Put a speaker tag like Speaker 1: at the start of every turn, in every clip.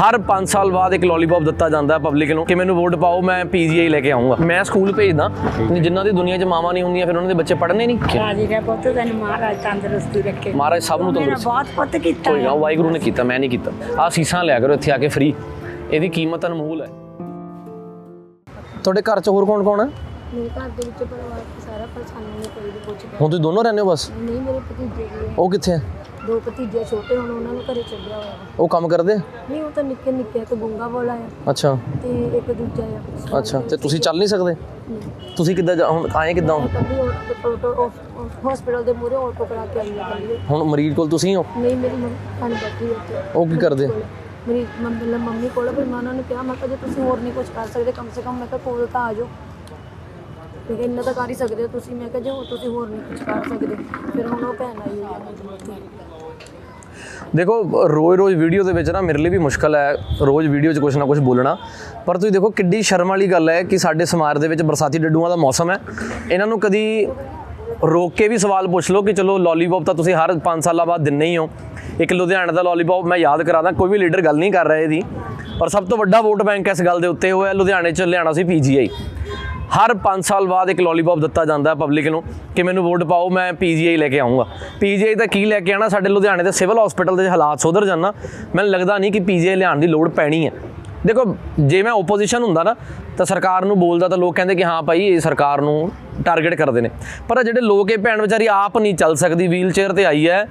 Speaker 1: ਹਰ 5 ਸਾਲ ਬਾਅਦ ਇੱਕ ਲੋਲੀਪੌਪ ਦਿੱਤਾ ਜਾਂਦਾ ਹੈ ਪਬਲਿਕ ਨੂੰ ਕਿ ਮੈਨੂੰ ਵੋਟ ਪਾਓ ਮੈਂ ਪੀਜੀਆਈ ਲੈ ਕੇ ਆਉਂਗਾ ਮੈਂ ਸਕੂਲ ਭੇਜਦਾ ਜਿਨ੍ਹਾਂ ਦੀ ਦੁਨੀਆ 'ਚ ਮਾਵਾਂ ਨਹੀਂ ਹੁੰਦੀਆਂ ਫਿਰ ਉਹਨਾਂ ਦੇ ਬੱਚੇ ਪੜ੍ਹਨੇ ਨਹੀਂ।
Speaker 2: ਰਾਜੀ ਦਾ ਪੁੱਤ ਤੈਨੂੰ ਮਹਾਰਾਜ ਤੰਦਰੁਸਤੀ ਰੱਖੇ।
Speaker 1: ਮਹਾਰਾਜ ਸਭ ਨੂੰ ਤੰਦਰੁਸਤ।
Speaker 2: ਬਹੁਤ ਪੁੱਤ ਕੀਤਾ
Speaker 1: ਕੋਈ ਨਾ ਵਾਹਿਗੁਰੂ ਨੇ ਕੀਤਾ ਮੈਂ ਨਹੀਂ ਕੀਤਾ। ਆ ਸੀਸਾਂ ਲਿਆ ਕਰੋ ਇੱਥੇ ਆ ਕੇ ਫ੍ਰੀ ਇਹਦੀ ਕੀਮਤ ਅਨਮੋਲ ਹੈ। ਤੁਹਾਡੇ ਘਰ 'ਚ ਹੋਰ ਕੌਣ ਕੌਣ ਹੈ?
Speaker 3: ਮੇਰੇ ਘਰ ਦੇ ਵਿੱਚ ਪਰਿਵਾਰ ਸਾਰਾ ਪਰ ਸਾਨੂੰ ਨਹੀਂ ਕੋਈ ਵੀ ਪੁੱਛਦਾ
Speaker 1: ਹੁਣ ਤੁਸੀਂ ਦੋਨੋਂ ਰਹਿੰਦੇ ਹੋ ਬਸ?
Speaker 3: ਨਹੀਂ ਮੇਰੇ ਭਤੀਜੇ
Speaker 1: ਉਹ ਕਿੱਥੇ ਹੈ?
Speaker 3: ਦੋ ਭਤੀਜੇ ਛੋਟੇ ਹੁਣ ਉਹਨਾਂ ਨੂੰ ਘਰੇ ਛੱਡਿਆ ਹੋਇਆ ਵਾ।
Speaker 1: ਉਹ ਕੰਮ ਕਰਦੇ
Speaker 3: ਨਹੀਂ ਉਹ ਤਾਂ ਨਿੱਕੇ ਨਿੱਕੇ ਇੱਕ ਗੁੰਗਾ ਬੋਲਾ ਆ
Speaker 1: ਅੱਛਾ।
Speaker 3: ਤੇ ਇੱਕ ਦੂਜਾ ਆ।
Speaker 1: ਅੱਛਾ ਤੇ ਤੁਸੀਂ ਚੱਲ ਨਹੀਂ ਸਕਦੇ? ਤੁਸੀਂ ਕਿੱਦਾਂ ਜਾ- ਹੁਣ ਆਏ ਕਿੱਦਾਂ ਹੋ?
Speaker 3: ਆਟੋ ਹਸਪੀਟਲ ਦੇ ਮੂਹਰੇ ਆਟੋ ਕਰਾ ਕੇ ਆਈ ਆ।
Speaker 1: ਹੁਣ ਮਰੀਜ਼ ਕੋਲ ਤੁਸੀਂ ਹੋ?
Speaker 3: ਨਹੀਂ ਮੇਰੀ ਮੰਮੀ ਬੈਠੀ ਉੱਤੇ
Speaker 1: ਉਹ ਕੀ ਕਰਦੇ?
Speaker 3: ਮੇਰੀ ਮੰਮੀ ਮੰਮੀ ਕੋਲ ਫਿਰ ਮੈਂ ਉਹਨਾਂ ਨੂੰ ਕਿਹਾ ਮੈਂ ਕਿਹਾ ਜੇ ਤੁਸੀਂ ਹੋਰ ਨਹੀਂ ਕੁਝ ਕਰ ਸਕਦੇ ਕਮ ਸੇ ਕਮ ਮੈਂ ਕਿਹਾ ਕੋਲ ਤਾਂ ਆ ਜਾਓ। ਮੈਂ ਕਿਹਾ ਇੰਨਾ ਤਾਂ ਕਰ ਹੀ ਸਕਦੇ ਹੋ ਤੁਸੀਂ ਮੈਂ ਕਿਹਾ ਜੇ ਹੋਰ ਤੁਸੀਂ ਹੋਰ ਨਹੀਂ ਕੁਝ ਕਰ ਸਕਦੇ ਫਿਰ ਹੁਣ ਉਹ ਭੈਣ ਆਈ ਹੋਈ ਆ।
Speaker 1: ਦੇਖੋ ਰੋਜ਼-ਰੋਜ਼ ਵੀਡੀਓ ਦੇ ਵਿੱਚ ਨਾ ਮੇਰੇ ਲਈ ਵੀ ਮੁਸ਼ਕਲ ਹੈ ਰੋਜ਼ ਵੀਡੀਓ 'ਚ ਕੁਝ ਨਾ ਕੁਝ ਬੋਲਣਾ। ਪਰ ਤੁਸੀਂ ਦੇਖੋ, ਕਿੱਡੀ ਸ਼ਰਮ ਵਾਲੀ ਗੱਲ ਹੈ ਕਿ ਸਾਡੇ ਸਮਾਜ ਦੇ ਵਿੱਚ ਬਰਸਾਤੀ ਡੱਡੂਆਂ ਦਾ ਮੌਸਮ ਹੈ। ਇਹਨਾਂ ਨੂੰ ਕਦੀ ਰੋਕ ਕੇ ਵੀ ਸਵਾਲ ਪੁੱਛ ਲਓ ਕਿ ਚਲੋ ਲੋਲੀਪੌਪ ਤਾਂ ਤੁਸੀਂ ਹਰ 5 ਸਾਲਾਂ ਬਾਅਦ ਦਿੰਨੇ ਹੀ ਹੋ। ਇੱਕ ਲੁਧਿਆਣਾ ਦਾ ਲੋਲੀਪੌਪ ਮੈਂ ਯਾਦ ਕਰਾਦਾ ਕੋਈ ਵੀ ਲੀਡਰ ਗੱਲ ਨਹੀਂ ਕਰ ਰਿਹਾ ਇਹਦੀ। ਪਰ ਸਭ ਤੋਂ ਵੱਡਾ ਵੋਟ ਬੈਂਕ ਇਸ ਗੱਲ ਦੇ ਉੱਤੇ ਹੋਇਆ ਲੁਧਿਆਣੇ 'ਚ ਲਿਆਣਾ ਸੀ ਪੀਜੀਆਈ ਹਰ 5 ਸਾਲ ਬਾਅਦ ਇੱਕ ਲੋਲੀਪੌਪ ਦਿੱਤਾ ਜਾਂਦਾ ਪਬਲਿਕ ਨੂੰ ਕਿ ਮੈਨੂੰ ਵੋਟ ਪਾਓ, ਮੈਂ ਪੀਜੀਆਈ ਲੈ ਕੇ ਆਉਂਗਾ ਪੀਜੀਆਈ ਤਾਂ ਕੀ ਲੈ ਕੇ ਆਣਾ? ਸਾਡੇ ਲੁਧਿਆਣੇ ਦੇ ਸਿਵਲ ਹਸਪੀਟਲ ਦੇ ਹਾਲਾਤ ਸੁਧਰ ਜਾਣਾ ਮੈਨੂੰ ਲੱਗਦਾ ਨਹੀਂ ਕਿ ਪੀਜੀਆਈ ਲਿਆਉਣ ਦੀ ਲੋੜ ਪੈਣੀ ਹੈ। ਦੇਖੋ, ਜੇ ਮੈਂ ਓਪੋਜੀਸ਼ਨ ਹੁੰਦਾ ਨਾ, ਤਾਂ ਸਰਕਾਰ ਨੂੰ ਬੋਲਦਾ ਤਾਂ ਲੋਕ ਕਹਿੰਦੇ ਕਿ ਹਾਂ ਭਾਈ, ਇਹ ਸਰਕਾਰ ਨੂੰ ਟਾਰਗੇਟ ਕਰਦੇ ਨੇ। ਪਰ ਜਿਹੜੇ ਲੋਕ ਇਹ ਭੈਣ ਵਿਚਾਰੀ ਆਪ ਨਹੀਂ ਚੱਲ ਸਕਦੀ ਵੀਲ ਚੇਅਰ ਤੇ ਆਈ ਹੈ।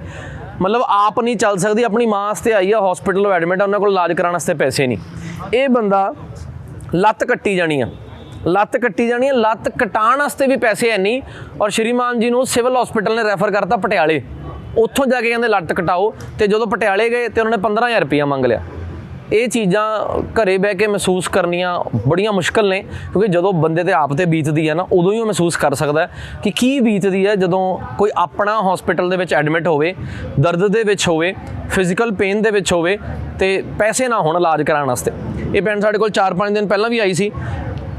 Speaker 1: ਮਤਲਬ ਆਪ ਨਹੀਂ ਚੱਲ ਸਕਦੀ, ਆਪਣੀ ਮਾਂ ਵਾਸਤੇ ਆਈ ਹੈ ਹਸਪੀਟਲ ਐਡਮਿਟ ਆ, ਉਹਨਾਂ ਕੋਲ ਇਲਾਜ ਕਰਾਉਣ ਵਾਸਤੇ ਪੈਸੇ ਨਹੀਂ। ਇਹ ਬੰਦਾ ਲੱਤ ਕੱਟੀ ਜਾਣੀ ਆ। ਲੱਤ ਕੱਟੀ ਜਾਣੀ ਹੈ, ਲੱਤ ਕਟਾਉਣ ਵਾਸਤੇ ਵੀ ਪੈਸੇ ਹੈ ਨਹੀਂ। ਔਰ ਸ਼੍ਰੀਮਾਨ ਜੀ ਨੂੰ ਸਿਵਲ ਹਸਪੀਟਲ ਨੇ ਰੈਫਰ ਕਰਤਾ ਪਟਿਆਲੇ। ਉੱਥੋਂ ਜਾ ਕੇ ਕਹਿੰਦੇ ਲੱਤ ਕਟਾਓ ਤੇ ਜਦੋਂ ਪਟਿਆਲੇ ਗਏ ਤੇ ਉਹਨਾਂ ਨੇ 15000 ਰੁਪਇਆ ਮੰਗ ਲਿਆ। ਇਹ ਚੀਜ਼ਾਂ ਘਰੇ ਬਹਿ ਕੇ ਮਹਿਸੂਸ ਕਰਨੀਆਂ ਬੜੀਆਂ ਮੁਸ਼ਕਲ ਨੇ, ਕਿਉਂਕਿ ਜਦੋਂ ਬੰਦੇ ਤੇ ਆਪ ਤੇ ਬੀਤਦੀ ਹੈ ਨਾ, ਉਦੋਂ ਹੀ ਉਹ ਮਹਿਸੂਸ ਕਰ ਸਕਦਾ ਕਿ ਕੀ ਬੀਤਦੀ ਹੈ ਜਦੋਂ ਕੋਈ ਆਪਣਾ ਹਸਪੀਟਲ ਦੇ ਵਿੱਚ ਐਡਮਿਟ ਹੋਵੇ, ਦਰਦ ਦੇ ਵਿੱਚ ਹੋਵੇ, ਫਿਜ਼ੀਕਲ ਪੇਨ ਦੇ ਵਿੱਚ ਹੋਵੇ ਤੇ ਪੈਸੇ ਨਾ ਹੋਣ ਇਲਾਜ ਕਰਾਉਣ ਵਾਸਤੇ। ਇਹ ਭੈਣ ਸਾਡੇ ਕੋਲ 4-5 ਦਿਨ ਪਹਿਲਾਂ ਵੀ ਆਈ ਸੀ।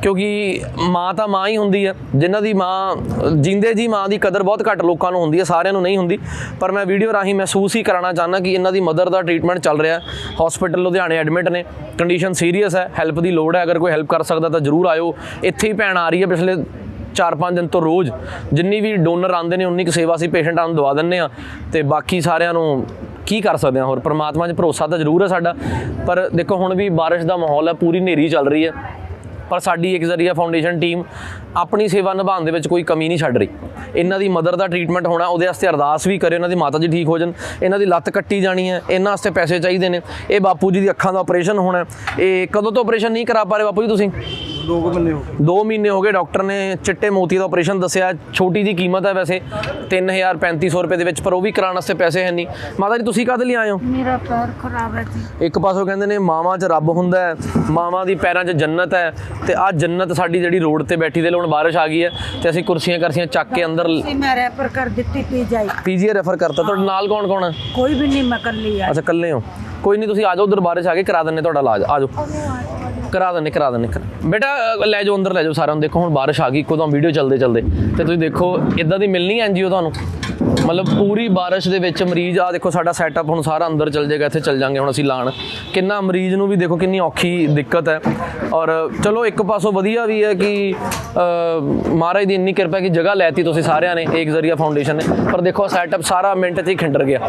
Speaker 1: ਕਿਉਂਕਿ ਮਾਂ ਤਾਂ ਮਾਂ ਹੀ ਹੁੰਦੀ ਹੈ ਜਿਨ੍ਹਾਂ ਦੀ ਮਾਂ, ਜਿੰਦੇ ਜੀ ਮਾਂ ਦੀ ਕਦਰ ਬਹੁਤ ਘੱਟ ਲੋਕਾਂ ਨੂੰ ਹੁੰਦੀ ਹੈ ਸਾਰਿਆਂ ਨੂੰ ਨਹੀਂ ਹੁੰਦੀ। ਪਰ ਮੈਂ ਵੀਡੀਓ ਰਾਹੀਂ ਮਹਿਸੂਸ ਹੀ ਕਰਾਉਣਾ ਚਾਹੁੰਦਾ ਕਿ ਇਹਨਾਂ ਦੀ ਮਦਰ ਦਾ ਟ੍ਰੀਟਮੈਂਟ ਚੱਲ ਰਿਹਾ ਹੈ। ਹਸਪੀਟਲ ਲੁਧਿਆਣੇ ਐਡਮਿਟ ਨੇ ਕੰਡੀਸ਼ਨ ਸੀਰੀਅਸ ਹੈ ਹੈਲਪ ਦੀ ਲੋੜ ਹੈ, ਅਗਰ ਕੋਈ ਹੈਲਪ ਕਰ ਸਕਦਾ ਤਾਂ ਜਰੂਰ ਆਇਓ। ਇੱਥੇ ਹੀ ਭੈਣ ਆ ਰਹੀ ਹੈ ਪਿਛਲੇ 4-5 ਦਿਨ ਤੋਂ ਰੋਜ਼। ਜਿੰਨੀ ਵੀ ਡੋਨਰ ਆਉਂਦੇ ਨੇ, ਉਨੀ ਕੁ ਸੇਵਾ ਅਸੀਂ ਪੇਸ਼ੈਂਟਾਂ ਨੂੰ ਦਵਾ ਦਿੰਨੇ ਆ ਤੇ ਬਾਕੀ ਸਾਰਿਆਂ ਨੂੰ ਕੀ ਕਰ ਸਕਦੇ ਹਾਂ ਹੋਰ? ਪ੍ਰਮਾਤਮਾ 'ਚ ਭਰੋਸਾ ਤਾਂ ਜ਼ਰੂਰ ਹੈ ਸਾਡਾ। ਪਰ ਦੇਖੋ, ਹੁਣ ਵੀ ਬਾਰਿਸ਼ ਦਾ ਮਾਹੌਲ ਹੈ, ਪੂਰੀ ਹਨੇਰੀ ਚੱਲ ਰਹੀ ਹੈ। ਪਰ ਸਾਡੀ ਇੱਕ ਜ਼ਰੀਆ ਫਾਊਂਡੇਸ਼ਨ ਟੀਮ ਆਪਣੀ ਸੇਵਾ ਨਿਭਾਉਣ ਦੇ ਵਿੱਚ ਕੋਈ ਕਮੀ ਨਹੀਂ ਛੱਡ ਰਹੀ। ਇਹਨਾਂ ਦੀ ਮਦਰ ਦਾ ਟ੍ਰੀਟਮੈਂਟ ਹੋਣਾ, ਉਹਦੇ ਵਾਸਤੇ ਅਰਦਾਸ ਵੀ ਕਰੇ, ਉਹਨਾਂ ਦੀ ਮਾਤਾ ਜੀ ਠੀਕ ਹੋ ਜਾਣ, ਇਹਨਾਂ ਦੀ ਲੱਤ ਕੱਟੀ ਜਾਣੀ ਹੈ, ਇਹਨਾਂ ਵਾਸਤੇ ਪੈਸੇ ਚਾਹੀਦੇ ਨੇ। ਇਹ ਬਾਪੂ ਜੀ ਦੀ ਅੱਖਾਂ ਦਾ ਆਪਰੇਸ਼ਨ ਹੋਣਾ ਇਹ ਕਦੋਂ ਤੋਂ ਆਪਰੇਸ਼ਨ ਨਹੀਂ ਕਰਾ ਪਾ ਰਹੇ ਬਾਪੂ ਜੀ ਤੁਸੀਂ?
Speaker 4: 2 ਮਹੀਨੇ ਹੋ
Speaker 1: 2 ਮਹੀਨੇ ਹੋ ਗਏ ਡਾਕਟਰ ਨੇ ਚਿੱਟੇ ਮੋਤੀ ਦਾ ਆਪਰੇਸ਼ਨ ਦੱਸਿਆ। ਛੋਟੀ ਜੀ ਕੀਮਤ ਹੈ ਵੈਸੇ 3000 3500 ਰੁਪਏ ਦੇ ਵਿੱਚ ਪਰ ਉਹ ਵੀ ਕਰਾਉਣ ਵਾਸਤੇ ਪੈਸੇ ਹੈ ਨਹੀਂ। ਮਾਤਾ ਜੀ ਤੁਸੀਂ ਕਾਹਦੇ ਲਈ ਆਏ ਹੋ?
Speaker 2: ਮੇਰਾ ਪੈਰ ਖਰਾਬ ਹੈ ਜੀ।
Speaker 1: ਇੱਕ ਪਾਸੋਂ ਕਹਿੰਦੇ ਨੇ ਮਾਵਾਂ 'ਚ ਰੱਬ ਹੁੰਦਾ ਹੈ ਮਾਵਾਂ ਦੀ ਪੈਰਾਂ 'ਚ ਜੰਨਤ ਹੈ ਤੇ ਆ ਜੰਨਤ ਸਾਡੀ ਜਿਹੜੀ ਰੋਡ ਤੇ ਬੈਠੀ ਦੇ ਲਈ ਹੁਣ ਬਾਰਿਸ਼ ਆ ਗਈ ਹੈ ਤੇ ਅਸੀਂ ਕੁਰਸੀਆਂ ਕਰਸੀਆਂ ਚੱਕ ਕੇ ਅੰਦਰ
Speaker 2: ਮੈਂ ਰੈਫਰ ਕਰ ਦਿੱਤੀ ਪੀ ਜਾਈ
Speaker 1: ਪੀਜੀਆਈ ਰੈਫਰ ਕਰਤਾ। ਤੁਹਾਡੇ ਨਾਲ ਕੌਣ ਕੌਣ ਹੈ?
Speaker 2: ਕੋਈ ਵੀ ਨਹੀਂ ਮੈਂ ਕੱਲੀ ਆ
Speaker 1: ਅੱਛਾ ਇਕੱਲੇ ਹੋ। ਕੋਈ ਨਹੀਂ ਤੁਸੀਂ ਆ ਜਾਓ ਉਧਰ ਬਾਰਿਸ਼ ਆ ਕੇ ਕਰਾ ਦਿੰਨੇ ਤੁਹਾਡਾ ਇਲਾਜ। ਆ ਜਾਓ। ਕਰਾ ਦਿੰਨੇ ਕਰਾ ਦਿੰਨੇ ਕਰਾ- ਬੇਟਾ, ਲੈ ਜਾਓ, ਅੰਦਰ ਲੈ ਜਾਓ ਸਾਰਿਆਂ ਨੂੰ। ਦੇਖੋ, ਹੁਣ ਬਾਰਿਸ਼ ਆ ਗਈ, ਇੱਕੋ ਦਮ ਵੀਡੀਓ ਚੱਲਦੇ ਚੱਲਦੇ ਤੇ ਤੁਸੀਂ ਦੇਖੋ, ਇਦਾਂ ਦੀ ਮਿਲਣੀ ਐਨਜੀਓ ਤੁਹਾਨੂੰ। ਮਤਲਬ ਪੂਰੀ ਬਾਰਿਸ਼ ਦੇ ਵਿੱਚ ਮਰੀਜ਼ ਆ ਦੇਖੋ ਸਾਡਾ ਸੈਟਅਪ ਹੁਣ ਸਾਰਾ ਅੰਦਰ ਚੱਲ ਜਾਏਗਾ, ਇੱਥੇ ਚੱਲ ਜਾਾਂਗੇ ਹੁਣ ਅਸੀਂ ਲਾਣ। ਕਿੰਨਾ ਮਰੀਜ਼ ਨੂੰ ਵੀ ਦੇਖੋ ਕਿੰਨੀ ਔਖੀ ਦਿੱਕਤ ਹੈ। ਔਰ ਚਲੋ ਇੱਕ ਪਾਸੋਂ ਵਧੀਆ ਵੀ ਹੈ ਕਿ ਮਹਾਰਾਜ ਦੀ ਇੰਨੀ ਕਿਰਪਾ ਕਿ ਜਗ੍ਹਾ ਲੈਤੀ ਤੁਸੀਂ ਸਾਰਿਆਂ ਨੇ ਇੱਕ ਜ਼ਰੀਆ ਫਾਊਂਡੇਸ਼ਨ ਨੇ। ਪਰ ਦੇਖੋ ਸੈਟਅਪ ਸਾਰਾ ਮਿੰਟ 'ਚ ਹੀ ਖਿੰਡਰ ਗਿਆ।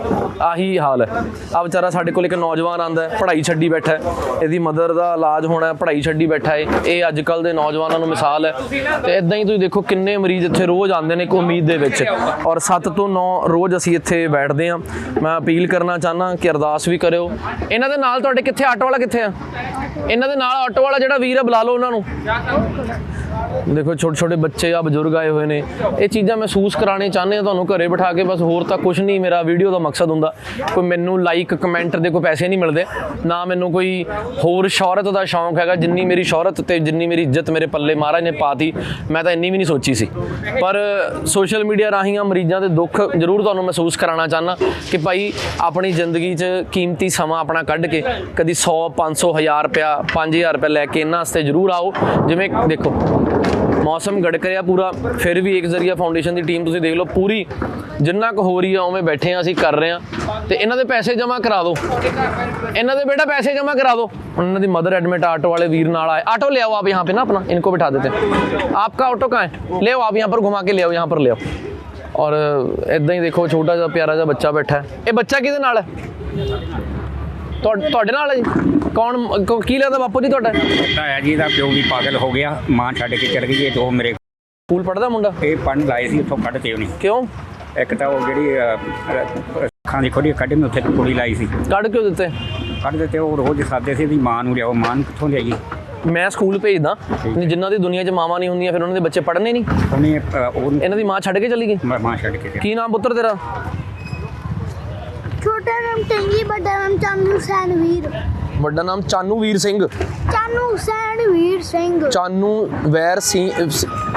Speaker 1: ਆਹੀ ਹਾਲ ਹੈ। ਆ ਵਿਚਾਰਾ ਸਾਡੇ ਕੋਲ ਇੱਕ ਨੌਜਵਾਨ ਆਂਦਾ ਹੈ, ਪੜ੍ਹਾਈ ਛੱਡੀ ਬੈਠਾ ਹੈ। ਇਹਦੀ ਮਦਰ ਦਾ ਇਲਾਜ ਹੋਣਾ ਹੈ, ਪੜ੍ਹਾਈ ਛੱਡੀ ਬੈਠਾ ਹੈ। ਇਹ ਅੱਜ ਕੱਲ ਦੇ ਨੌਜਵਾਨਾਂ ਨੂੰ ਮਿਸਾਲ ਹੈ। ਤੇ ਇਦਾਂ ਹੀ ਤੁਸੀਂ ਦੇਖੋ ਕਿੰਨੇ ਮਰੀਜ਼ ਇੱਥੇ ਰੋਜ਼ ਆਉਂਦੇ ਨੇ ਇੱਕ ਉਮੀਦ ਦੇ ਵਿੱਚ। ਔਰ 7 ਤੋਂ 9 ਰੋਜ਼ ਅਸੀਂ ਇੱਥੇ ਬੈਠਦੇ ਹਾਂ। ਮੈਂ ਅਪੀਲ ਕਰਨਾ ਚਾਹਨਾ ਕਿ ਅਰਦਾਸ ਵੀ ਕਰਿਓ। ਇਹਨਾਂ ਦੇ ਨਾਲ ਤੁਹਾਡੇ ਕਿੱਥੇ? ਆਟੋ ਵਾਲਾ ਕਿੱਥੇ ਆ? ਇਹਨਾਂ ਦੇ ਨਾਲ ਆਟੋ ਵਾਲਾ ਜਿਹੜਾ ਵੀਰ ਹੈ ਬੁਲਾ ਲਓ ਉਹਨਾਂ ਨੂੰ। ਦੇਖੋ, ਛੋਟੇ ਛੋਟੇ ਬੱਚੇ ਆ ਬਜ਼ੁਰਗ ਆਏ ਹੋਏ ਨੇ, ਇਹ ਚੀਜ਼ਾਂ ਮਹਿਸੂਸ ਕਰਾਣੇ ਚਾਹੁੰਦੇ ਆ ਤੁਹਾਨੂੰ ਘਰੇ ਬਿਠਾ ਕੇ, ਬਸ ਹੋਰ ਤਾਂ ਕੁਝ ਨਹੀਂ ਮੇਰਾ ਵੀਡੀਓ ਦਾ ਮਕਸਦ ਹੁੰਦਾ। ਕੋਈ ਮੈਨੂੰ ਲਾਈਕ ਕਮੈਂਟ ਦੇ ਕੋਈ ਪੈਸੇ ਨਹੀਂ ਮਿਲਦੇ, ਨਾ ਮੈਨੂੰ ਕੋਈ ਹੋਰ ਸ਼ੌਹਰਤ ਦਾ ਸ਼ੌਂਕ ਹੈਗਾ, ਜਿੰਨੀ ਮੇਰੀ ਸ਼ੌਹਰਤ ਤੇ ਜਿੰਨੀ ਮੇਰੀ ਇੱਜ਼ਤ ਮੇਰੇ ਪੱਲੇ ਮਹਾਰਾਜ ਨੇ ਪਾਤੀ, ਮੈਂ ਤਾਂ ਇੰਨੀ ਵੀ ਨਹੀਂ ਸੋਚੀ ਸੀ। ਪਰ ਸੋਸ਼ਲ ਮੀਡੀਆ ਰਾਹੀਂ ਆ ਮਰੀਜ਼ਾਂ ਦੇ ਦੁੱਖ ਜ਼ਰੂਰ ਤੁਹਾਨੂੰ ਮਹਿਸੂਸ ਕਰਾਉਣਾ ਚਾਹਨਾ ਕਿ ਭਾਈ ਆਪਣੀ ਜ਼ਿੰਦਗੀ 'ਚ ਕੀਮਤੀ ਸਮਾਂ ਆਪਣਾ ਕੱਢ ਕੇ ਕਦੀ 100 500 1000 ਰੁਪਇਆ 5000 ਰੁਪਇਆ ਲੈ ਕੇ ਇਹਨਾਂ ਵਾਸਤੇ ਜ਼ਰੂਰ ਆਓ। ਜਿਵੇਂ ਦੇਖੋ ਮੌਸਮ ਗੜਕ ਰਿਹਾ ਪੂਰਾ, ਫਿਰ ਵੀ ਇੱਕ ਜ਼ਰੀਆ ਫਾਊਂਡੇਸ਼ਨ ਦੀ ਟੀਮ ਤੁਸੀਂ ਦੇਖ ਲਓ, ਪੂਰੀ ਜਿੰਨਾ ਕੁ ਹੋ ਰਹੀ ਆ, ਉਵੇਂ ਬੈਠੇ ਆ, ਅਸੀਂ ਕਰ ਰਹੇ ਆ। ਤੇ ਇਹਨਾਂ ਦੇ ਪੈਸੇ ਜਮ੍ਹਾਂ ਕਰਾ ਦਿਓ। ਇਹਨਾਂ ਦੇ ਬੇਟਾ ਪੈਸੇ ਜਮ੍ਹਾਂ ਕਰਾ ਦਿਓ। ਇਹਨਾਂ ਦੀ ਮਦਰ ਐਡਮਿਟ ਆਟੋ ਵਾਲੇ ਵੀਰ ਨਾਲ ਆਏ। ਆਟੋ ਲਿਆਓ ਆਪ ਯਹਾਂ पे ਨਾ ਆਪਣਾ, ਇਨਕੋ ਬਿਠਾ ਦੇਤੇ ਆਪਕਾ ਆਟੋ ਕਾ ਹੈ? ਲੈ ਆਓ ਆਪ ਯਹਾਂ ਪਰ ਘੁਮਾ ਕੇ ਲਿਆਓ ਆਓ ਪਰ ਲਿਆਓ। ਔਰ, ਇਦਾਂ ਹੀ ਦੇਖੋ, ਛੋਟਾ ਜਿਹਾ, ਪਿਆਰਾ ਜਿਹਾ ਬੱਚਾ ਬੈਠਾ ਹੈ। ਇਹ ਬੱਚਾ ਕਿਹਦੇ ਨਾਲ ਹੈ? ਤੁਹਾਡੇ ਨਾਲ ਹੈ ਜੀ? ਕੌਣ ਕੌ- ਕੀ ਲੱਗਦਾ ਬਾਪੂ ਜੀ ਤੁਹਾਡਾ?
Speaker 4: ਪਤਾ ਹੈ ਜੀ ਦਾ ਪਿਓ ਵੀ ਪਾਗਲ ਹੋ ਗਿਆ। ਮਾਂ ਛੱਡ ਕੇ ਚਲ ਗਈ ਇਹ ਦੋ ਮੇਰੇ
Speaker 1: ਸਕੂਲ ਪੜਦਾ ਮੁੰਡਾ?
Speaker 4: ਇਹ ਪੜਨ ਲਾਏ ਸੀ ਉੱਥੋਂ ਕੱਢਤੇ ਉਹਨੇ।
Speaker 1: ਕਿਉਂ?
Speaker 4: ਇੱਕ ਤਾਂ ਉਹ ਜਿਹੜੀ ਅਹ, ਅਹ, ਅੱਖਾਂ ਦੀ ਖੋੜੀ ਕੱਢੀ ਮੈਂ ਉੱਥੇ ਕੁੜੀ ਲਾਈ ਸੀ।
Speaker 1: ਕੱਢ ਕਿਉਂ ਦਿੱਤੇ?
Speaker 4: ਕੱਢ ਦਿੱਤੇ ਉਹ ਰੋਜ਼ ਸਾਦੇ ਸੀ ਦੀ ਮਾਂ ਨੂੰ ਲਿਆਓ ਮਾਂ ਨੂੰ ਕਿੱਥੋਂ ਲਿਆਈਏ?
Speaker 1: ਮੈਂ ਸਕੂਲ ਭੇਜਦਾ ਜਿਨ੍ਹਾਂ ਦੀ ਦੁਨੀਆ 'ਚ ਮਾਵਾਂ ਨਹੀਂ ਹੁੰਦੀਆਂ ਫਿਰ ਉਹਨਾਂ ਦੇ ਬੱਚੇ ਪੜ੍ਹਨੇ ਨਹੀਂ?
Speaker 4: ਉਹਨੇ ਅਹ, ਉਹ
Speaker 1: ਇਹਨਾਂ ਦੀ ਮਾਂ ਛੱਡ ਕੇ ਚਲੀ ਗਈ?
Speaker 4: ਮ- ਮਾਂ ਛੱਡ ਕੇ ਗਿਆ।
Speaker 1: ਕੀ ਨਾਮ ਪੁੱਤਰ ਤੇਰਾ?
Speaker 5: ਛੋਟਾ ਨਾਮ ਟੰਗੀ ਵੱਡਾ ਨਾਮ ਚਾਨੂ ਹੁਸੈਨ ਵੀਰ।
Speaker 1: ਵੱਡਾ ਨਾਮ ਚਾਨੂ ਵੀਰ ਸਿੰਘ।
Speaker 5: ਚਾਨੂ ਹੁਸੈਨ ਵੀਰ ਸਿੰਘ।
Speaker 1: ਚਾਨੂ ਵੈਰ ਸਿੰਘ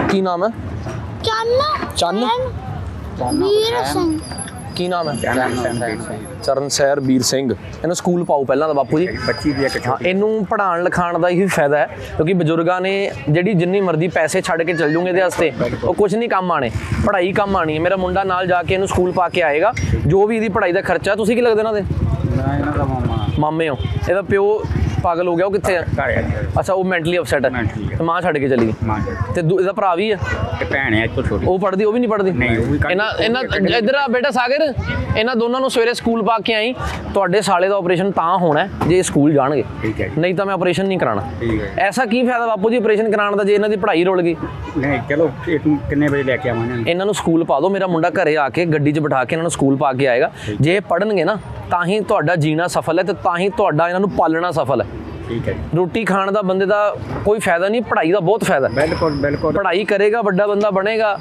Speaker 1: ਕੀ ਨਾਮ ਹੈ?
Speaker 5: ਚੰਨ
Speaker 1: ਚੰਨ?
Speaker 5: ਵੀਰ ਸਿੰਘ।
Speaker 1: ਕੀ ਨਾਮ ਹੈ?
Speaker 4: ਚਰਨ
Speaker 1: ਸੈਰ ਵੀਰ ਸਿੰਘ। ਇਹਨੂੰ ਸਕੂਲ ਪਾਓ ਪਹਿਲਾਂ ਤਾਂ ਬਾਪੂ ਜੀ।
Speaker 4: ਬੱਚੀ ਦੀ ਇੱਕ
Speaker 1: ਹਾਂ ਇਹਨੂੰ ਪੜ੍ਹਾਉਣ ਲਿਖਾਉਣ ਦਾ ਹੀ ਫਾਇਦਾ ਹੈ ਕਿਉਂਕਿ ਬਜ਼ੁਰਗਾਂ ਨੇ ਜਿਹੜੀ ਜਿੰਨੀ ਮਰਜ਼ੀ ਪੈਸੇ ਛੱਡ ਕੇ ਚੱਲ ਜੂਗੇ ਇਹਦੇ ਵਾਸਤੇ ਉਹ ਕੁਝ ਨਹੀਂ ਕੰਮ ਆਣੇ ਪੜ੍ਹਾਈ ਕੰਮ ਆਣੀ ਹੈ। ਮੇਰਾ ਮੁੰਡਾ ਨਾਲ ਜਾ ਕੇ ਇਹਨੂੰ ਸਕੂਲ ਪਾ ਕੇ ਆਏਗਾ ਜੋ ਵੀ ਇਹਦੀ ਪੜ੍ਹਾਈ ਦਾ ਖਰਚਾ ਤੁਸੀਂ ਕੀ ਲੱਗਦੇ ਇਹਨਾਂ ਦੇ?
Speaker 4: ਮੈਂ ਇਹਨਾਂ ਦਾ ਮਾਮਾ।
Speaker 1: ਮਾਮੇ ਹੋ। ਇਹਦਾ ਪਿਓ ਪਾਗਲ ਹੋ ਗਿਆ ਉਹ ਕਿੱਥੇ
Speaker 4: ਘਰ ਆ ਜੀ।
Speaker 1: ਅੱਛਾ ਉਹ ਮੈਂਟਲੀ ਅਪਸੈਟ ਹੈ
Speaker 4: Mentally ਹੈ।
Speaker 1: ਤੇ ਮਾਂ ਛੱਡ ਕੇ ਚਲੀ ਗਈ।
Speaker 4: ਮਾਂ
Speaker 1: ਤੇ ਦੂ- ਇਹਦਾ ਭਰਾ ਵੀ ਹੈ
Speaker 4: ਤੇ ਭੈਣ ਹੈ ਇੱਥੋਂ ਛੋਟੀ।
Speaker 1: ਉਹ ਪੜਦੀ ਉਹ ਵੀ ਨਹੀਂ ਪੜਦੀ
Speaker 4: ਨਹੀਂ, ਉਹ ਵੀ ਕੱਢ-
Speaker 1: ਇਹਨਾਂ ਇਹਨਾਂ ਇੱਧਰ ਆ ਬੇਟਾ ਸਾਗਰ ਇਹਨਾਂ ਦੋਨਾਂ ਨੂੰ ਸਵੇਰੇ ਸਕੂਲ ਪਾ ਕੇ ਆਈ। ਤੁਹਾਡੇ ਸਾਲੇ ਦਾ ਆਪਰੇਸ਼ਨ ਤਾਂ ਹੋਣਾ ਹੈ ਜੇ ਇਹ ਸਕੂਲ ਜਾਣਗੇ।
Speaker 4: ਠੀਕ ਹੈ ਜੀ।
Speaker 1: ਨਹੀਂ ਤਾਂ ਮੈਂ ਆਪਰੇਸ਼ਨ ਨਹੀਂ ਕਰਾਣਾ
Speaker 4: ਠੀਕ ਹੈ
Speaker 1: ਐਸਾ ਕੀ ਫਾਇਦਾ ਬਾਪੂ ਜੀ ਆਪਰੇਸ਼ਨ ਕਰਾਉਣ ਦਾ ਜੇ ਇਹਨਾਂ ਦੀ ਪੜ੍ਹਾਈ ਰੁਲ ਗਈ?
Speaker 4: ਨਹੀਂ ਚਲੋ ਇਹ ਤੂੰ ਕਿੰਨੇ ਵਜੇ ਲੈ ਕੇ ਆਵਾਂ ਇਹਨਾਂ ਨੂੰ?
Speaker 1: ਇਹਨਾਂ ਨੂੰ ਸਕੂਲ ਪਾ ਦਿਓ। ਮੇਰਾ ਮੁੰਡਾ ਘਰੇ ਆ ਕੇ ਗੱਡੀ 'ਚ ਬਿਠਾ ਕੇ ਇਹਨਾਂ ਨੂੰ ਸਕੂਲ ਪਾ ਕੇ ਆਏਗਾ। ਜੇ ਇਹ ਪੜਨਗੇ ਨਾ ਤਾਂ ਹੀ ਤੁਹਾਡਾ ਜੀਣਾ ਸਫਲ ਹੈ ਤੇ ਤਾਂ ਹੀ ਤੁਹਾਡਾ ਇਹਨਾਂ ਨੂੰ ਪਾਲਣਾ ਸਫਲ ਹੈ।
Speaker 4: ਠੀਕ ਹੈ
Speaker 1: ਰੋਟੀ ਖਾਣ ਦਾ ਬੰਦੇ ਦਾ ਕੋਈ ਫਾਇਦਾ ਨਹੀਂ ਪੜ੍ਹਾਈ ਦਾ ਬਹੁਤ ਫਾਇਦਾ। ਹੈ
Speaker 4: ਬਿਲਕੁਲ ਬਿਲਕੁਲ।
Speaker 1: ਪੜ੍ਹਾਈ ਕਰੇਗਾ ਵੱਡਾ ਬੰਦਾ ਬਣੇਗਾ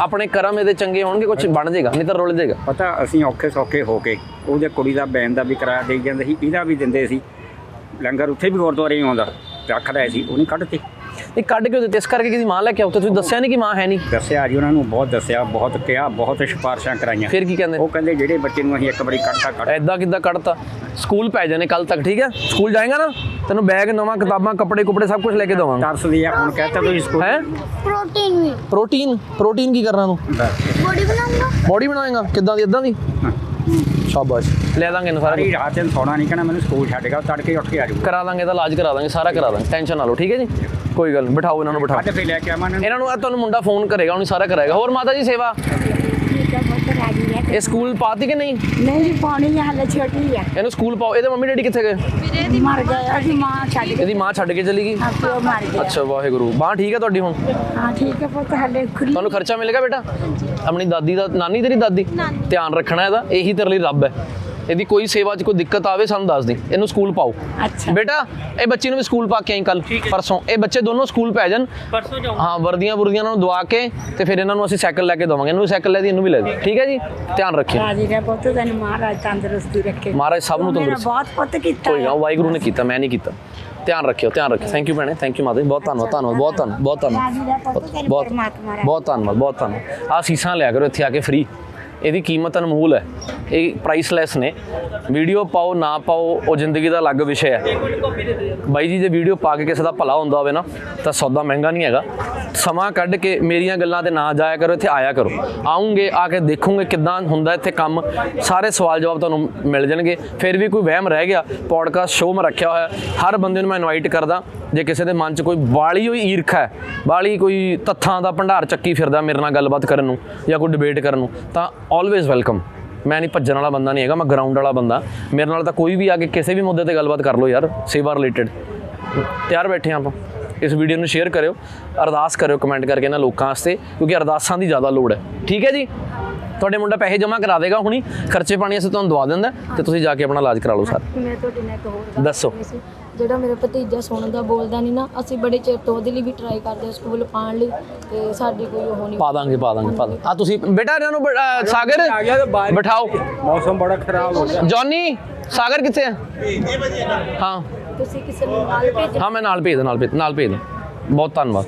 Speaker 1: ਆਪਣੇ ਕਰਮ ਇਹਦੇ ਚੰਗੇ ਹੋਣਗੇ ਕੁਝ ਬਣ ਜਾਏਗਾ ਨਹੀਂ ਤਾਂ ਰੁਲ ਜਾਏਗਾ।
Speaker 4: ਪਤਾ ਅਸੀਂ ਔਖੇ ਸੌਖੇ ਹੋ ਕੇ ਉਹਦੇ ਕੁੜੀ ਦਾ ਬੈਨ ਦਾ ਵੀ ਕਿਰਾਇਆ ਦੇਈ ਜਾਂਦੇ ਸੀ ਇਹਦਾ ਵੀ ਦਿੰਦੇ ਸੀ। ਲੰਗਰ ਉੱਥੇ ਵੀ ਗੁਰਦੁਆਰੇ ਹੀ ਆਉਂਦਾ ਰੱਖਦਾ ਸੀ ਉਹ ਨਹੀਂ ਕੱਢਤੇ।
Speaker 1: ਇਹ ਕੱਢ ਕੇ ਦਿੱਤੇ ਇਸ ਕਰਕੇ ਕਿਹਦੀ ਮਾਂ ਲੈ ਕੇ ਆਉ ਤੁਸੀਂ ਦੱਸਿਆ ਨਹੀਂ ਕਿ ਮਾਂ ਹੈ ਨਹੀਂ।
Speaker 4: ਦੱਸਿਆ ਜੀ ਉਹਨਾਂ ਨੂੰ ਬਹੁਤ ਦੱਸਿਆ ਬਹੁਤ ਕਿਹਾ ਬਹੁਤ ਸਿਫਾਰਸ਼ਾਂ ਕਰਾਈਆਂ।
Speaker 1: ਫਿਰ ਕੀ ਕਹਿੰਦੇ?
Speaker 4: ਉਹ ਕਹਿੰਦੇ ਜਿਹੜੇ ਬੱਚੇ ਨੂੰ ਅਸੀਂ ਇੱਕ ਵਾਰੀ ਕੱਢਤਾ ਕੱਢ।
Speaker 1: ਐਦਾਂ ਕਿੱਦਾਂ ਕੱਢਤਾ? ਸਕੂਲ ਪੈ ਜਾਣੇ ਕੱਲ ਤੱਕ ਠੀਕ ਹੈ? ਸਕੂਲ ਜਾਏਗਾ ਨਾ? ਤੈਨੂੰ ਬੈਗ ਨਵਾਂ ਕਿਤਾਬਾਂ ਕੱਪੜੇ ਕੁਪੜੇ ਸਭ ਕੁਝ ਲੈ ਕੇ ਦਵਾਂਗਾ।
Speaker 4: ਤਰਸਦੀ ਆ ਹੁਣ ਕਹਤਾ ਤੁਸੀਂ ਸਕੂਲ।
Speaker 1: ਹੈ?
Speaker 5: ਪ੍ਰੋਟੀਨ ਵੀ।
Speaker 1: ਪ੍ਰੋਟੀਨ ਪ੍ਰੋਟੀਨ ਕੀ ਕਰਨਾ ਤੂੰ?
Speaker 5: ਬੋਡੀ ਬਣਾਉਂਗਾ
Speaker 1: ਬੋਡੀ ਬਣਾਏਗਾ? ਕਿੱਦਾਂ ਦੀ ਇਦਾਂ ਦੀ? ਸ਼ਾਬਾਸ਼। ਲੈ ਦਾਂਗੇ ਇਹਨੂੰ ਸਾਰਾ
Speaker 4: ਸਾਰੀ ਰਾਤ ਨੂੰ ਸੌਣਾ ਨਹੀਂ ਕਹਿਣਾ ਮੈਨੂੰ ਸਕੂਲ ਛੱਡ ਗਿਆ ਤੜਕੇ ਉੱਠ ਕੇ ਆ ਜਾਊਗਾ।
Speaker 1: ਕਰਾ ਦਾਂਗੇ ਇਹਦਾ ਇਲਾਜ ਕਰਾ ਦਾਂਗੇ ਸਾਰਾ ਕਰਾ ਦਾਂਗੇ ਟੈਨਸ਼ਨ ਨਾ ਲਓ ਠੀਕ ਹੈ ਜੀ? ਕੋਈ ਗੱਲ ਨੀ, ਬਿਠਾਓ ਇਹਨਾਂ ਨੂੰ ਬਿਠਾਓ।
Speaker 4: ਅੱਜ ਫੇਰ ਲੈ ਕੇ ਆਵਾਂ ਇਹਨਾਂ ਨੂੰ।
Speaker 1: ਇਹਨਾਂ ਨੂੰ ਤੁਹਾਨੂੰ ਮੁੰਡਾ ਫੋਨ ਕਰੇਗਾ ਉਹਨੂੰ ਸਾਰਾ ਕਰਾਏਗਾ। ਹੋਰ ਮਾਤਾ ਜੀ ਸੇਵਾ
Speaker 2: ਠੀਕ ਹੈ ਬਹੁਤ ਰਾਜੀ ਹੈ
Speaker 1: ਇਹ ਸਕੂਲ ਪਾਤੀ ਕਿ ਨਹੀਂ?
Speaker 2: ਨਹੀਂ ਜੀ ਪਾਣੀ ਹਾਲੇ ਛੋਟੀ ਹੈ
Speaker 1: ਇਹਨੂੰ ਸਕੂਲ ਪਾਓ। ਇਹਦੇ ਮੰਮੀ ਡੈਡੀ ਕਿੱਥੇ ਗਏ?
Speaker 2: ਮਰ ਗਿਆ ਜੀ ਮਾਂ ਛੱਡ ਕੇ
Speaker 1: ਇਹਦੀ ਮਾਂ ਛੱਡ ਕੇ ਚਲੀ ਗਈ?
Speaker 2: ਹਾਂ ਪਿਓ ਮਰ ਗਿਆ।
Speaker 1: ਅੱਛਾ ਵਾਹਿਗੁਰੂ। ਬਾਹ ਠੀਕ ਹੈ ਤੁਹਾਡੀ ਹੁਣ?
Speaker 2: ਹਾਂ ਠੀਕ ਹੈ ਪੁੱਤ ਹਾਲੇ ਖੁੱਲੀ
Speaker 1: ਤੁਹਾਨੂੰ ਖਰਚਾ ਮਿਲੇਗਾ ਬੇਟਾ? ਆਪਣੀ ਦਾਦੀ ਦਾ ਨਾਨੀ ਤੇਰੀ ਦਾਦੀ? ਧਿਆਨ ਰੱਖਣਾ ਇਹਦਾ ਇਹੀ ਤੇਰੇ ਲਈ ਰੱਬ ਹੈ। ਇਹਦੀ ਕੋਈ ਸੇਵਾ 'ਚ ਕੋਈ ਦਿੱਕਤ ਆਵੇ ਸਾਨੂੰ ਦੱਸ ਦੇ। ਇਹਨੂੰ ਸਕੂਲ ਪਾਓ।
Speaker 2: ਅੱਛਾ।
Speaker 1: ਬੇਟਾ ਇਹ ਬੱਚੀ ਨੂੰ ਵੀ ਸਕੂਲ ਪਾ ਕੇ ਆਈ ਕੱਲ ਪਰਸੋਂ। ਇਹ ਬੱਚੇ ਦੋਨੋਂ ਸਕੂਲ ਪੈ ਜਾਣ। ਪਰਸੋਂ ਜਾਓ। ਹਾਂ ਵਰਦੀਆਂ ਵਰਦੀਆਂ ਨੂੰ ਦਵਾ ਕੇ ਤੇ ਫਿਰ ਇਹਨਾਂ ਨੂੰ ਅਸੀਂ ਸਾਈਕਲ ਲੈ ਕੇ ਦਵਾਂਗੇ। ਇਹਨੂੰ ਵੀ ਸਾਈਕਲ ਲੈ ਦੀ ਇਹਨੂੰ ਵੀ ਲੈ ਦੀ। ਠੀਕ ਹੈ ਜੀ? ਧਿਆਨ ਰੱਖਿਓ।
Speaker 2: ਰਾਜੀ ਰਹਿ ਪੁੱਤ ਤੈਨੂੰ ਮਹਾਰਾਜ ਤੰਦਰੁਸਤੀ ਰੱਖੇ।
Speaker 1: ਮਹਾਰਾਜ ਸਭ ਨੂੰ ਤੰਦਰੁਸਤ
Speaker 2: ਬਹੁਤ ਪੁੱਤ ਕੀਤਾ
Speaker 1: ਕੋਈ ਨਾ ਵਾਹਿਗੁਰੂ ਨੇ ਕੀਤਾ ਮੈਂ ਨਹੀਂ ਕੀਤਾ। ਧਿਆਨ ਰੱਖਿਓ ਧਿਆਨ ਰੱਖਿਓ। ਥੈਂਕ ਯੂ ਭੈਣੇ ਥੈਂਕ ਯੂ ਮਾਤਾ ਬਹੁਤ ਧੰਨਵਾਦ ਧੰਨਵਾਦ ਬਹੁਤ ਧੰਨਵਾਦ ਬਹੁਤ ਧੰਨਵਾਦ ਬਹੁਤ ਧੰਨਵਾਦ ਬਹੁਤ ਧੰਨਵਾਦ। ਆ ਸੀਸਾਂ ਲਿਆ ਕਰੋ ਇੱਥੇ ਆ ਕੇ ਫ੍ਰੀ ਇਹਦੀ ਕੀਮਤ ਅਨਮੋਲ ਹੈ। ਇਹ ਪ੍ਰਾਈਸਲੈਸ ਨੇ। ਵੀਡੀਓ ਪਾਓ, ਨਾ ਪਾਓ, ਉਹ ਜ਼ਿੰਦਗੀ ਦਾ ਅਲੱਗ ਵਿਸ਼ਾ ਹੈ। ਬਾਈ ਜੀ, ਜੇ ਵੀਡੀਓ ਪਾ ਕੇ ਕਿਸੇ ਦਾ ਭਲਾ ਹੁੰਦਾ ਹੋਵੇ ਨਾ, ਤਾਂ ਸੌਦਾ ਮਹਿੰਗਾ ਨਹੀਂ ਹੈਗਾ। ਸਮਾਂ ਕੱਢ ਕੇ ਮੇਰੀਆਂ ਗੱਲਾਂ ਤੇ ਨਾ ਜਾਇਆ ਕਰੋ, ਇੱਥੇ ਆਇਆ ਕਰੋ। ਆਉਂਗੇ, ਆ ਕੇ ਦੇਖੋਗੇ ਕਿੱਦਾਂ ਹੁੰਦਾ ਇੱਥੇ ਕੰਮ। ਸਾਰੇ ਸਵਾਲ ਜਵਾਬ ਤੁਹਾਨੂੰ ਮਿਲ ਜਾਣਗੇ। ਫਿਰ ਵੀ ਕੋਈ ਵਹਿਮ ਰਹਿ ਗਿਆ ਪੋਡਕਾਸਟ ਸ਼ੋਅ ਮੈਂ ਰੱਖਿਆ ਹੋਇਆ। ਹਰ ਬੰਦੇ ਨੂੰ ਮੈਂ ਇਨਵਾਈਟ ਕਰਦਾ, ਜੇ ਕਿਸੇ ਦੇ ਮਨ 'ਚ ਕੋਈ ਬਾਲੀ ਹੋਈ ਈਰਖਾ ਹੈ ਬਾਲੀ ਕੋਈ ਤੱਥਾਂ ਦਾ ਭੰਡਾਰ ਚੱਕੀ ਫਿਰਦਾ ਮੇਰੇ ਨਾਲ ਗੱਲਬਾਤ ਕਰਨ ਨੂੰ ਜਾਂ ਕੋਈ ਡਿਬੇਟ ਕਰਨ ਨੂੰ, ਤਾਂ ਆਲਵੇਜ਼ ਵੈਲਕਮ ਮੈਂ ਨਹੀਂ ਭੱਜਣ ਵਾਲਾ ਬੰਦਾ ਨਹੀਂ ਹੈਗਾ ਮੈਂ ਗਰਾਊਂਡ ਵਾਲਾ ਬੰਦਾ। ਮੇਰੇ ਨਾਲ ਤਾਂ ਕੋਈ ਵੀ ਆ ਕੇ ਕਿਸੇ ਵੀ ਮੁੱਦੇ ਤੇ ਗੱਲਬਾਤ ਕਰ ਲਓ ਯਾਰ ਸੇਵਾ ਰਿਲੇਟਡ ਤਿਆਰ ਬੈਠੇ ਆਪਾਂ। ਇਸ ਵੀਡੀਓ ਨੂੰ ਸ਼ੇਅਰ ਕਰਿਓ ਅਰਦਾਸ ਕਰਿਓ ਕਮੈਂਟ ਕਰਕੇ ਇਹਨਾਂ ਲੋਕਾਂ ਵਾਸਤੇ ਕਿਉਂਕਿ ਅਰਦਾਸਾਂ ਦੀ ਜ਼ਿਆਦਾ ਲੋੜ ਹੈ। ਠੀਕ ਹੈ ਜੀ? ਤੁਹਾਡੇ ਮੁੰਡਾ ਪੈਸੇ ਜਮ੍ਹਾਂ ਕਰਾ ਦੇਗਾ ਹੁਣੀ ਖਰਚੇ ਪਾਣੀ ਅਸੀਂ ਤੁਹਾਨੂੰ ਦਵਾ ਦਿੰਦਾ ਤੇ ਤੁਸੀਂ ਜਾ ਕੇ ਆਪਣਾ ਇਲਾਜ ਕਰਾ ਲਓ ਸਰ।
Speaker 3: ਮੈਂ ਤੁਹਾਡੇ ਨਾਲ ਇੱਕ ਹੋਰ
Speaker 1: ਦੱਸੋ।
Speaker 3: ਜਿਹੜਾ ਮੇਰਾ ਭਤੀਜਾ ਸੁਣਦਾ ਬੋਲਦਾ ਨਹੀਂ ਨਾ ਅਸੀਂ ਬੜੇ ਚਿਰ ਤੋਂ ਉਹਦੇ ਲਈ ਵੀ ਟਰਾਈ ਕਰਦੇ ਹਾਂ ਸਕੂਲ ਪਾਉਣ ਲਈ ਤੇ ਸਾਡੀ ਕੋਈ ਉਹ ਨਹੀਂ
Speaker 1: ਪਾ ਦਾਂਗੇ ਪਾ ਦਾਂਗੇ ਪਾ ਦਾਂਗੇ। ਆ ਤੁਸੀਂ ਬੇਟਾ ਇਹਨਾਂ ਨੂੰ ਬ- ਅਹ ਸਾਗਰ ਬਿਠਾਓ।
Speaker 4: ਮੌਸਮ ਬੜਾ ਖਰਾਬ ਹੋ ਗਿਆ।
Speaker 1: ਜੌਨੀ ਸਾਗਰ ਕਿੱਥੇ ਹੈ ਹਾਂ।
Speaker 3: ਤੁਸੀਂ ਕਿਸੇ ਨੂੰ ਨਾਲ ਭੇਜ।
Speaker 1: ਹਾਂ ਮੈਂ ਨਾਲ ਭੇਜ ਦਾਂ, ਨਾਲ ਭੇਜ ਨਾਲ ਭੇਜ ਦਾਂ। ਬਹੁਤ ਧੰਨਵਾਦ।